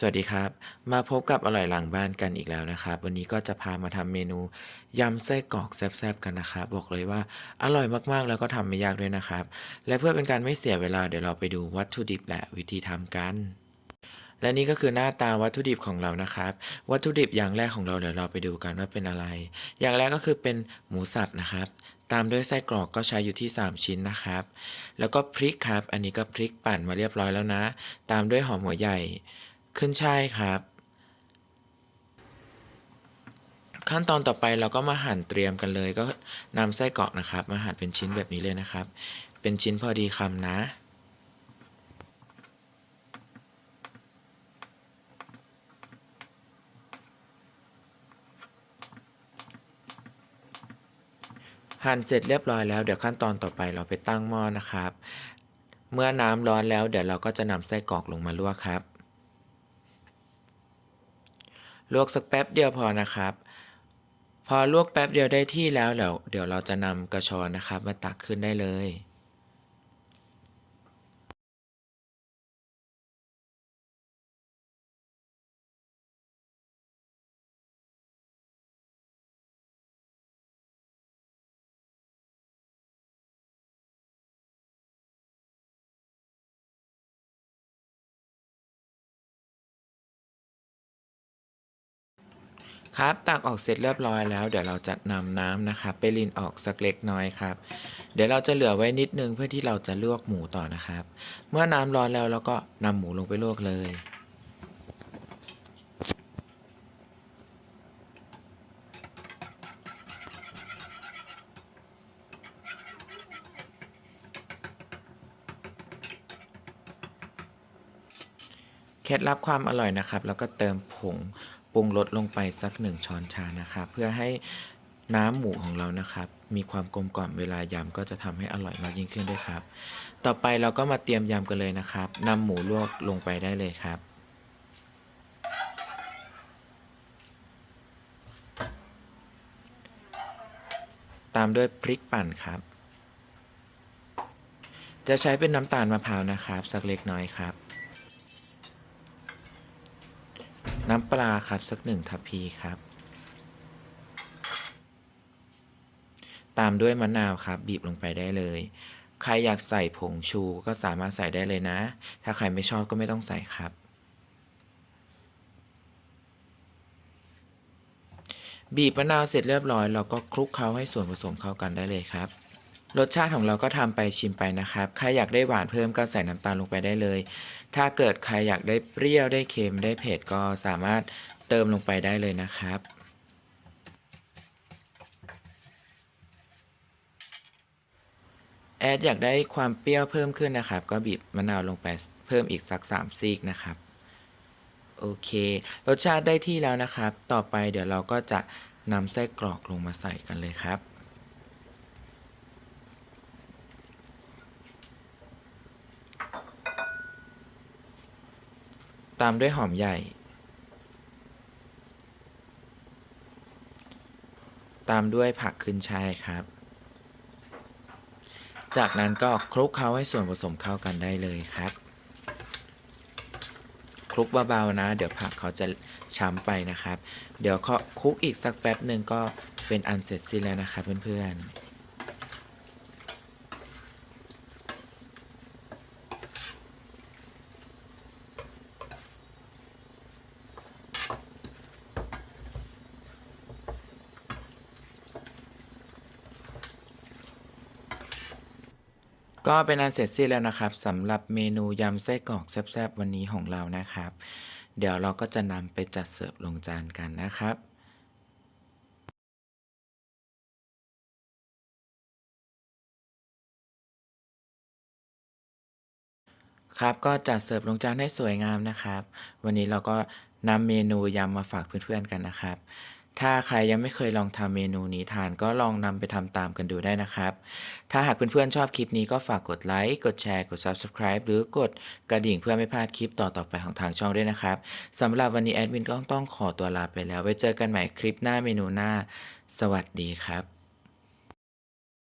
สวัสดีครับ มาพบกับอร่อยหลังบ้านกันอีกแล้วนะครับ วันนี้ก็จะพามาทำเมนูยำไส้กรอกแซ่บๆกันนะครับ บอกเลยว่าอร่อยมากๆแล้วก็ทำไม่ยากด้วยนะครับ และเพื่อเป็นการไม่เสียเวลาเดี๋ยวเราไปดูวัตถุดิบและวิธีทำกัน และนี่ก็คือหน้าตาวัตถุดิบของเรานะครับ วัตถุดิบอย่างแรกของเราเดี๋ยวเราไปดูกันว่าเป็นอะไร อย่างแรกก็คือเป็นหมูสับนะครับ ตามด้วยไส้กรอกก็ใช้อยู่ที่ 3 ชิ้นนะครับ แล้วก็พริกครับ อันนี้ก็พริกปั่นมาเรียบร้อยแล้วนะ ตามด้วยหอมหัวใหญ่ ขึ้นช่ายครับ ขั้นตอนต่อไปเราก็มาหั่นเตรียมกันเลย ก็นำไส้กรอกนะครับ มาหั่นเป็นชิ้นแบบนี้เลยนะครับ เป็นชิ้นพอดีคำนะหั่นเสร็จเรียบร้อยแล้วเดี๋ยวขั้นตอนต่อไปเราไปตั้งหม้อนะครับ เมื่อน้ำร้อนแล้วเดี๋ยวเราก็จะนำไส้กรอกลงมาลวกครับ ลวกสักแป๊บเดียวพอนะครับ พอลวกแป๊บเดียวได้ที่แล้วเดี๋ยวเดี๋ยวเราจะนำกระชอนนะครับ มาตักขึ้นได้เลย ครับตักออกเสร็จเรียบร้อยแล้ว เดี๋ยวเราจะนำน้ำนะครับไปรินออกสักเล็กน้อยครับ เดี๋ยวเราจะเหลือไว้นิดนึงเพื่อที่เราจะลวกหมูต่อนะครับ เมื่อน้ำร้อนแล้วเราก็นำหมูลงไปลวกเลยเคล็ดลับความอร่อยนะครับ แล้วก็เติมผงปรุงรสลงไปสักหนึ่งช้อนชานะครับเพื่อให้น้ำหมูของเรานะครับ มีความกลมกล่อมเวลายำก็จะทำให้อร่อยมากยิ่งขึ้นด้วยครับ ต่อไปเราก็มาเตรียมยำกันเลยนะครับนำหมูลวกลงไปได้เลยครับตามด้วยพริกปั่นครับ จะใช้เป็นน้ำตาลมะพร้าวนะครับ สักเล็กน้อยครับ น้ำปลาครับสักหนึ่งทัพพีครับ ตามด้วยมะนาวครับ บีบลงไปได้เลย ใครอยากใส่ผงชูก็สามารถใส่ได้เลยนะ ถ้าใครไม่ชอบก็ไม่ต้องใส่ครับ บีบมะนาวเสร็จเรียบร้อย เราก็คลุกเคล้าให้ส่วนผสมเข้ากันได้เลยครับ รสชาติของเราก็ทำไปชิมไปนะครับ ใครอยากได้หวานเพิ่มก็ใส่น้ำตาลลงไปได้เลย ถ้าเกิดใครอยากได้เปรี้ยวได้เค็มได้เผ็ดก็สามารถเติมลงไปได้เลยนะครับแอดอยากได้ความเปรี้ยวเพิ่มขึ้นนะครับ ก็บีบมะนาวลงไปเพิ่มอีกสัก 3 ซีกนะครับ โอเค รสชาติได้ที่แล้วนะครับ ต่อไปเดี๋ยวเราก็จะนำไส้กรอกลงมาใส่กันเลยครับ ตามด้วยหอมใหญ่ ตามด้วยผักขึ้นช่ายครับ จากนั้นก็คลุกเคล้าให้ส่วนผสมเข้ากันได้เลยครับ คลุกเบาๆนะ เดี๋ยวผักเขาจะช้ำไปนะครับ เดี๋ยวเขาคลุกอีกสักแป๊บหนึ่งก็เป็นอันเสร็จสิ้นแล้วนะครับเพื่อนๆ ก็เป็นอันเสร็จสิ้นแล้วนะครับสำหรับเมนูยำไส้กรอกแซ่บๆวันนี้ของเรานะครับ เดี๋ยวเราก็จะนำไปจัดเสิร์ฟลงจานกันนะครับครับก็จัดเสิร์ฟลงจานให้สวยงามนะครับ วันนี้เราก็นำเมนูยำมาฝากเพื่อนๆกันนะครับ ถ้าใครยังไม่เคยลองทำเมนูนี้ทานก็ลองนำไปทำตามกันดูได้นะครับ ถ้าหากเพื่อนๆชอบคลิปนี้ก็ฝากกดไลค์ กดแชร์ กด Subscribe หรือกดกระดิ่งเพื่อไม่พลาดคลิปต่อๆไปของทางช่องด้วยนะครับสำหรับวันนี้แอดมินต้องต้องขอตัวลาไปแล้ว ไว้เจอกันใหม่คลิปหน้าเมนูหน้า สวัสดีครับ